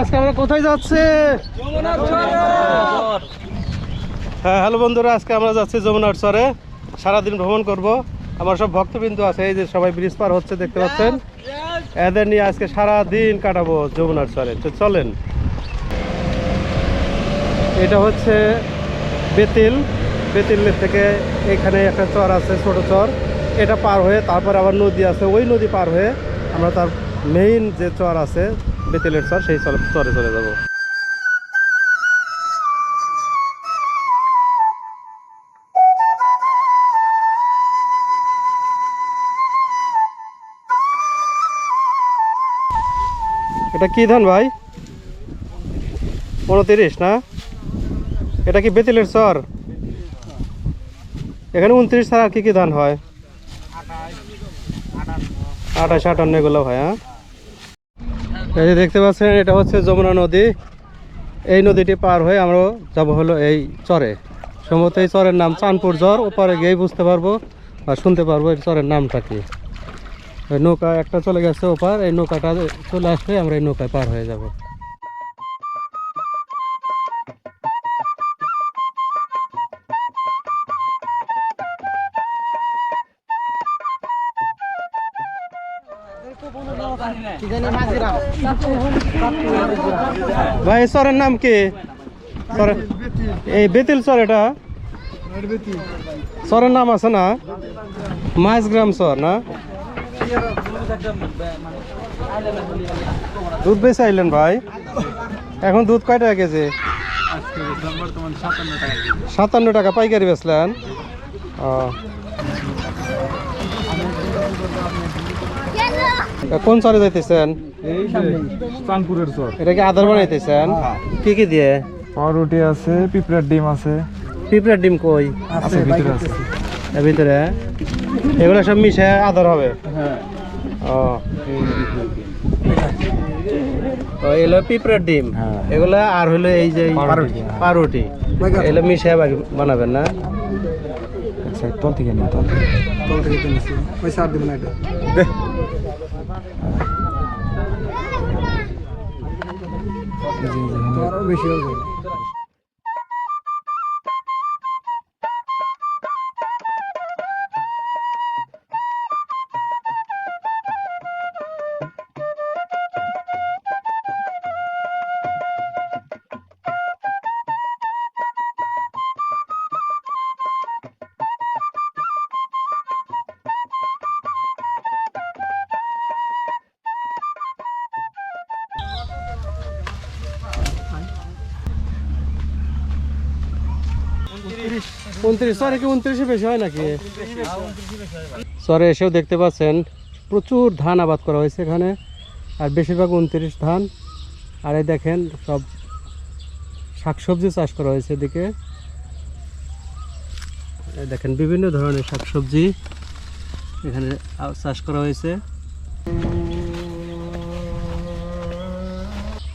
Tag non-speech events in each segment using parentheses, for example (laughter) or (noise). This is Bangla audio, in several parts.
আমরা কোথায় যাচ্ছে? হ্যাঁ হ্যালো বন্ধুরা আজকে আমরা যাচ্ছি যমুনার চরে। সারাদিন ভ্রমণ করব। আমার সব ভক্তবিন্দু আছে এই যে সবাই ব্রিজ পার হচ্ছে দেখতে পাচ্ছেন? এদের নিয়ে আজকে সারাদিন কাটাবো যমুনার চরে। তো চলেন। এটা হচ্ছে বেতিল। বেতিল থেকে এখানে একটা চর আছে ছোট চর। এটা পার হয়ে তারপর আবার নদী আছে। ওই নদী পার হয়ে আমরা তার মেইন যে চর আছে বেতিলের চর, সেই চর চলে যাব। এটা কি ধান ভাই? উনতিরিশ না? এটা কি বেতিলের চর? এখানে উনত্রিশ ছাড়া আর কি কি ধান হয়? আঠাশ আটান্ন এগুলো হয় হ্যাঁ? এই যে দেখতে পাচ্ছেন, এটা হচ্ছে যমুনা নদী। এই নদীটি পার হয়ে আমরা যাব হলো এই চরে। সম্ভবত এই চরের নাম চাঁদপুর জ্বর ওপারে গিয়েই বুঝতে পারব আর শুনতে পারব এই চরের নামটা কি। নৌকা একটা চলে গেছে ওপার, এই নৌকাটা চলে আসলে আমরা এই নৌকায় পার হয়ে যাব। ভাই সরের নাম কি? এই বেতিল সর এটা? সরের নাম আছে না? মাইজগ্রাম চর না? দুধ বেশি আইলেন ভাই। এখন দুধ কয় টাকা কেজি? সাতান্ন টাকা পাইকারি বেচলেন? ও। কোন চরে যাইতেছেন? এই চাঁদপুরের চর। এটা কি আধার বানাইতেছেন কি কি দিয়ে? পাউরুটি আছে পিঁপড়ার ডিম আছে। পিঁপড়ার ডিম কই? আছে ভিতরে আছে। এর ভিতরে এগুলো সব মিশে আদর হবে? হ্যাঁ। ও। এগুলো পিঁপড়ার ডিম। হ্যাঁ। এগুলো আর হলো এই যে পাউরুটি। এগুলো মিশে বানাবেন না? আচ্ছা তল থেকে নিন তল Beş yıl উনত্রিশ সরে কি উনত্রিশে বেশি হয় নাকি? সরে এসেও দেখতে পাচ্ছেন, প্রচুর ধান আবাদ করা হয়েছে এখানে, আর বেশিরভাগ উনত্রিশ ধান। আর এই দেখেন, সব শাকসবজি চাষ করা হয়েছে এদিকে। দেখেন, বিভিন্ন ধরনের শাকসবজি এখানে চাষ করা হয়েছে।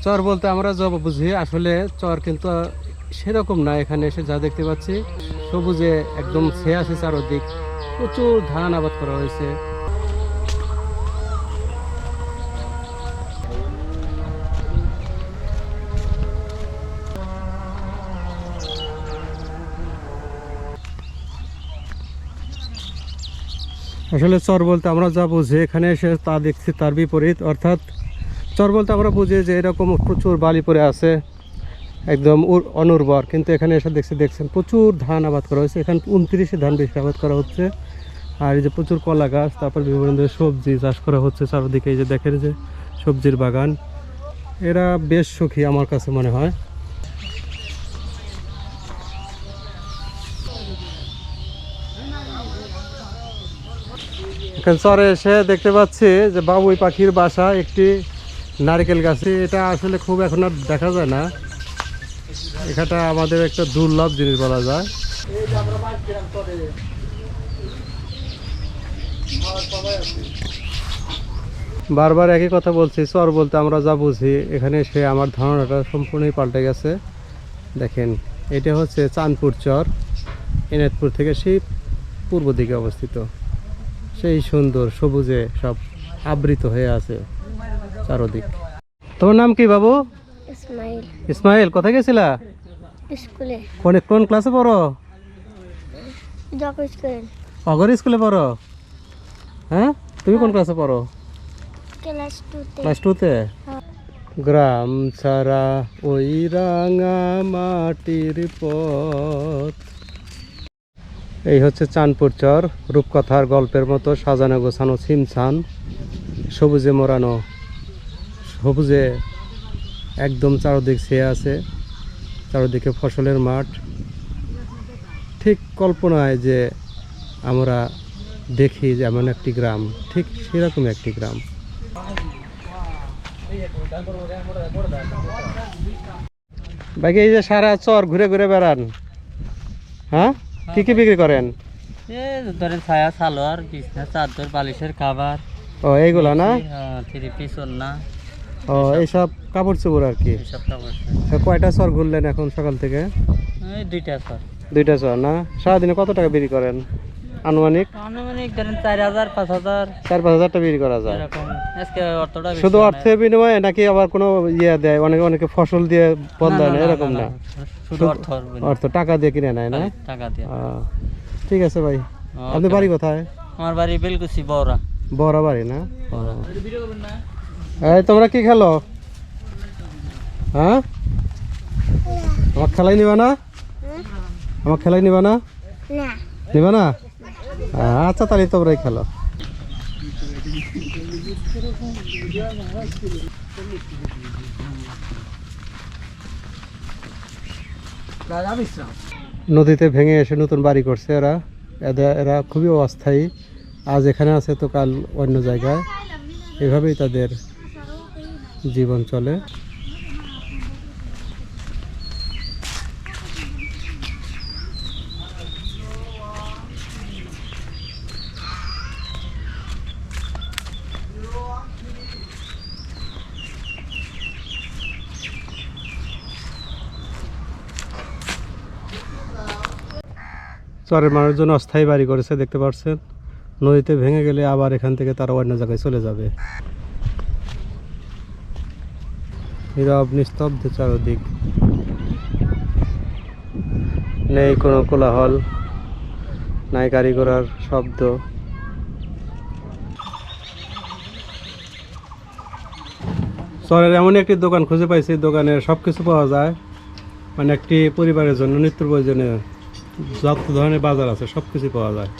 চর বলতে আমরা যা বুঝি, আসলে চর কিন্তু সেরকম না, এখানে এসে যা দেখতে পাচ্ছি। সবুজে একদম ছেয়ে আছে চারদিক, প্রচুর ধান আবাদ করা হয়েছে। আসলে চর বলতে আমরা যা বুঝি, এখানে এসে তা দেখছি তার বিপরীত, অর্থাৎ চর বলতে আমরা বুঝি যে এরকম প্রচুর বালি পরে আছে। একদম অনুর্বর। কিন্তু এখানে এসে দেখছি, দেখছেন প্রচুর ধান আবাদ করা হয়েছে। এখানে উনত্রিশে ধান বেশি আবাদ করা হচ্ছে। আর এই যে প্রচুর কলা গাছ, তারপর বিভিন্ন ধরনের সবজি চাষ করা হচ্ছে চারদিকে। এই যে দেখেন যে সবজির বাগান। এরা বেশ সুখী আমার কাছে মনে হয়। এখানে চরে এসে দেখতে পাচ্ছি যে বাবুই পাখির বাসা, একটি নারকেল গাছে। এটা আসলে খুব এখন আর দেখা যায় না। এখানটা আমাদের একটা দুর্লভ জিনিস বলা যায়। বারবার একই কথা বলছি, চর বলতে আমরা যা বুঝি, এখানে সে আমার ধারণাটা সম্পূর্ণই পাল্টে গেছে। দেখেন, এটা হচ্ছে চাঁদপুর চর, এনায়তপুর থেকে সেই পূর্ব দিকে অবস্থিত। সেই সুন্দর, সবুজে সব আবৃত হয়ে আছে চারদিক। তোমার নাম কি বাবু? ইসমাইল। ইসমাইল কোথায় গেছিলা? স্কুলে। কোন কোন ক্লাসে পড়ো? যখন স্কুলে। অগর স্কুলে পড়ো? হ্যাঁ? তুমি কোন ক্লাসে পড়ো? ক্লাস টুতে। ক্লাস টুতে? গ্রাম ছাড়া ওই রাঙা মাটির পথ। এই হচ্ছে চাঁদপুর চর রূপকথার গল্পের মতো সাজানো গোছানো সিমসান সবুজে মোড়ানো সবুজে একদম চারদিক ছেয়ে আছে চারদিকে ফসলের মাঠ। ঠিক কল্পনায় যে আমরা দেখি যে এমন একটি গ্রাম ঠিক সেরকম একটি গ্রাম। বাকি এই যে সারা চর ঘুরে ঘুরে বেড়ান। হ্যাঁ? কি কি বিক্রি করেন? ধরেন ছায়া সালোয়ার বিছনা চাদর বালিশের খাবার ও এইগুলো না? থ্রি পিস না ও এইসব কাপড় চোপড় আর কি? এইসব কয়টা চর ঘুরলেন এখন সকাল থেকে? এই দুইটা চর। না? সারাদিনে কত টাকা বিক্রি করেন? আনুমানিক? আনুমানিক ধরেন চার হাজার পাঁচ হাজার। চার পাঁচ হাজার টাকা বিক্রি করা যায়। শুধু অর্থের বিনিময়ে নাকি আবার কোনো ইয়ে দেয়? অনেকে অনেকে ফসল দিয়ে বদলায় না এরকম না শুধু অর্থ অর্থ টাকা দিয়ে কিনে নেয় না? টাকা দিয়ে। ঠিক আছে ভাই। আপনি বাড়ি কোথায়? আমার বাড়ি বেলকুচি বড়া বড় বাড়ি না? এই তোমরা কি খেলো? হ্যাঁ? আমার খেলাই নিবা না? আমার খেলাই নিবা না? না। নিবা না? আচ্ছা তাহলে তোমরাই খেলো। নদীতে ভেঙে এসে নতুন বাড়ি করছে এরা। এদের এরা খুবই অস্থায়ী। আজ এখানে আছে তো কাল অন্য জায়গায়। এভাবেই তাদের জীবন চলে। চরের মানুষজন অস্থায়ী বাড়ি করেছে, দেখতে পাচ্ছেন। নদীতে ভেঙে গেলে আবার এখান থেকে তারা অন্য জায়গায় চলে যাবে। নীরব, নিস্তব্ধ চারদিক। নেই কোনো কোলাহল, নাই গাড়ি ঘোড়ার শব্দ। শহরের এমন একটি দোকান খুঁজে পাইছি, দোকানে সব কিছু পাওয়া যায়। মানে একটি পরিবারের জন্য নিত্য প্রয়োজনীয় যত ধরনের বাজার আছে সব কিছু পাওয়া যায়।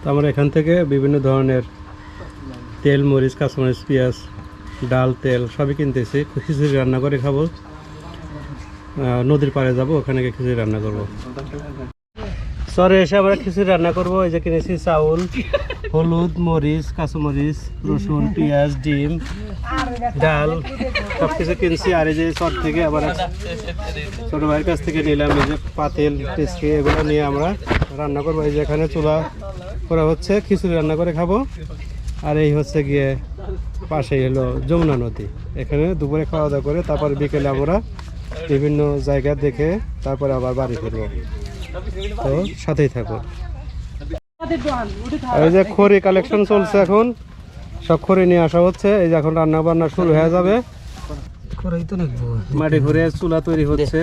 তো আমরা এখান থেকে বিভিন্ন ধরনের তেল, মরিচ, কাঁচামরিচ, পেঁয়াজ ডাল, তেল সবই কিনতেছি। খিচুড়ি রান্না করে খাব। নদীর পাড়ে যাব, ওখানে গিয়ে খিচুড়ি রান্না করব। সরে এসে আমরা খিচুড়ি রান্না করব। এই যে কিনেছি চাউল, হলুদ, মরিচ কাঁচামরিচ রসুন, পেঁয়াজ, ডিম, ডাল সব কিছু কিনছি। আর এই যে চট থেকে আবার ছোট ভাইয়ের কাছ থেকে নিলাম। এই যে পাতিল টিসকি এগুলো নিয়ে আমরা রান্না করব। এই যে এখানে চুলা করা হচ্ছে, খিচুড়ি রান্না করে খাব। আর এই হচ্ছে গিয়ে পাশেই হলো যমুনা নদী। এখানে দুপুরে খাওয়া দাওয়া করে তারপর বিকেলে আমরা বিভিন্ন জায়গা দেখে তারপরে আবার বাড়ি ফিরবো। তো সাথেই থাকো। এই যে খড়ি কালেকশন চলছে এখন, সব খড়ি নিয়ে আসা হচ্ছে। এই যে এখন রান্না বান্না শুরু হয়ে যাবে। মাটি ঘুরে চুলা তৈরি হচ্ছে।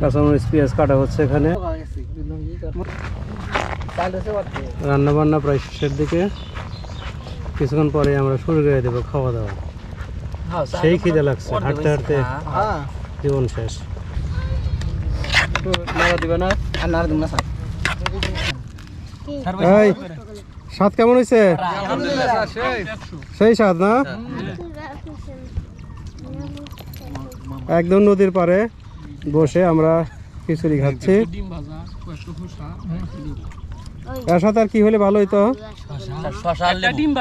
কাঁচামরিচ, পেঁয়াজ কাটা হচ্ছে এখানে। রান্না বান্না প্রায় শেষের দিকে। কিছুক্ষণ পরে আমরা শুরু করে দেবো খাওয়া দাওয়া। সেই খিদে লাগছে হাঁটতে হাঁটতে জীবন শেষ। স্বাদ কেমন হয়েছে? সেই। স্বাদ না? একদম নদীর পাড়ে বসে আমরা খিচুড়ি খাচ্ছি। এর সাথে আর কি হলে ভালো হইতো? শশা ডিম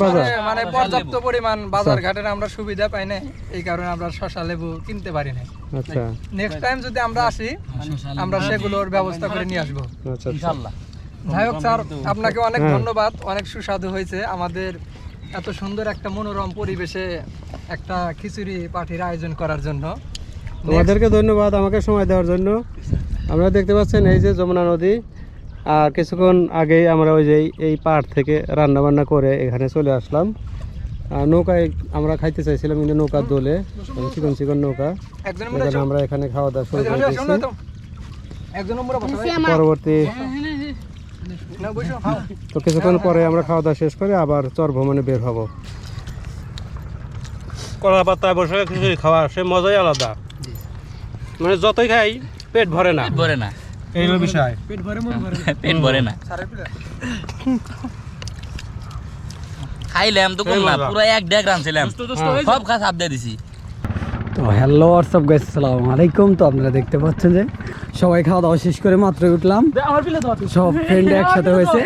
ভাজা। মানে পর্যাপ্ত পরিমাণ বাজার ঘাটের আমরা সুবিধা পাই না এই কারণে আমরা শশা লেবু কিনতে পারি না আচ্ছা। নেক্সট টাইম যদি আমরা আসি আমরা সেগুলোর ব্যবস্থা করে নিয়ে আসব। আচ্ছা আচ্ছা। যাই হোক স্যার আপনাকে অনেক হ্যাঁ। ধন্যবাদ। অনেক সুস্বাদু হয়েছে। আমাদের এত সুন্দর একটা মনোরম পরিবেশে একটা খিচুড়ি পার্টির আয়োজন করার জন্য। তোমাদেরকে ধন্যবাদ আমাকে সময় দেওয়ার জন্য। আমরা দেখতে পাচ্ছেন এই যে যমুনা নদী। আর কিছুক্ষণ আগেই আমরা ওই যে এই- পাড় থেকে রান্না বান্না করে এখানে চলে আসলাম। নৌকায় আমরা খাইতে চাইছিলাম কিন্তু নৌকা দোলে চিকন চিকন নৌকা। আমরা এখানে খাওয়া দাওয়া শুরু করে দিয়েছি। একজন নম্বর বসো ভাই। পরবর্তী না বসো খাও। তো কিছুক্ষণ পরে আমরা খাওয়া দাওয়া শেষ করে আবার চর ভ্রমণে বের হব। কলা পাতায় বসে খিচুড়ি খাওয়া সে মজাই আলাদা। মানে যতই খাই পেট ভরে না। ভরে না। এই হলো বিষয়। পেট ভরে মন ভরে। (laughs) পেট ভরে না। খাইলাম তো কম না পুরো এক ডেক রানছিলাম সব খা সাপ দিয়ে দিছি। তো হ্যালো হোয়াটসঅ্যাপ গাইস আসসালামু আলাইকুম। তো আপনারা দেখতে পাচ্ছেন যে সবাই খাওয়া দাওয়া শেষ করে মাত্র উঠলাম। সব ফ্রেন্ড একসাথে হয়েছে।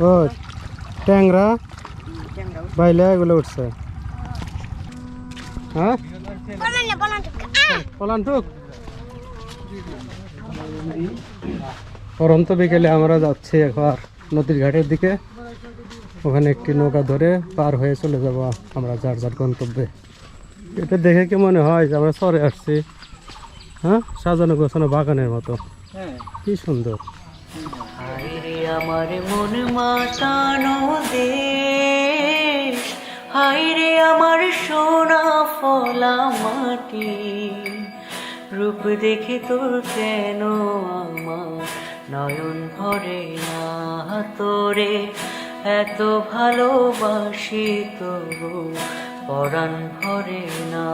ও ট্যাংরা। বাইলে এগুলো উঠছে। হ্যাঁ? পরন্ত বিকেলে আমরা যাচ্ছি একবার নদীর ঘাটের দিকে। ওখানে একটি নৌকা ধরে পার হয়ে চলে যাব আমরা যার যার গন্তব্যে। এটা দেখে কি মনে হয় যে আমরা সরে আসছি হ্যাঁ? সাজানো গোছানো বাগানের মতো। কি সুন্দর। আমার মন মাতানো দেশ। হায়রে আমার সোনা ফলা মাটি। রূপ দেখে তোর কেন আমার নয়ন ভরে না তোরে? এত ভালোবাসি তবু পরাণ ভরে না।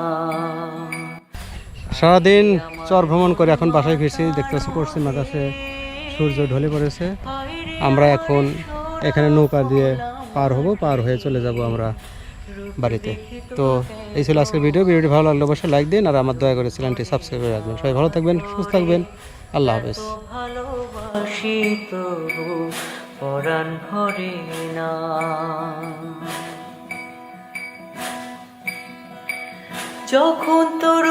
সারাদিন চর ভ্রমণ করে এখন বাসায় ফিরছি দেখতে পাচ্ছি পশ্চিম আকাশে সূর্য ঢলে পড়েছে। আমরা এখন এখানে নৌকা দিয়ে পার হব, পার হয়ে চলে যাব আমরা বাড়িতে। তো এই ছিল আজকের ভিডিও। ভিডিওটি ভালো লাগলে অবশ্যই লাইক দিন আর আমার দয়া করে চ্যানেলটি সাবস্ক্রাইব করে রাখবেন। সবাই ভালো থাকবেন, সুস্থ থাকবেন। আল্লাহ হাফেজ। যখন তোর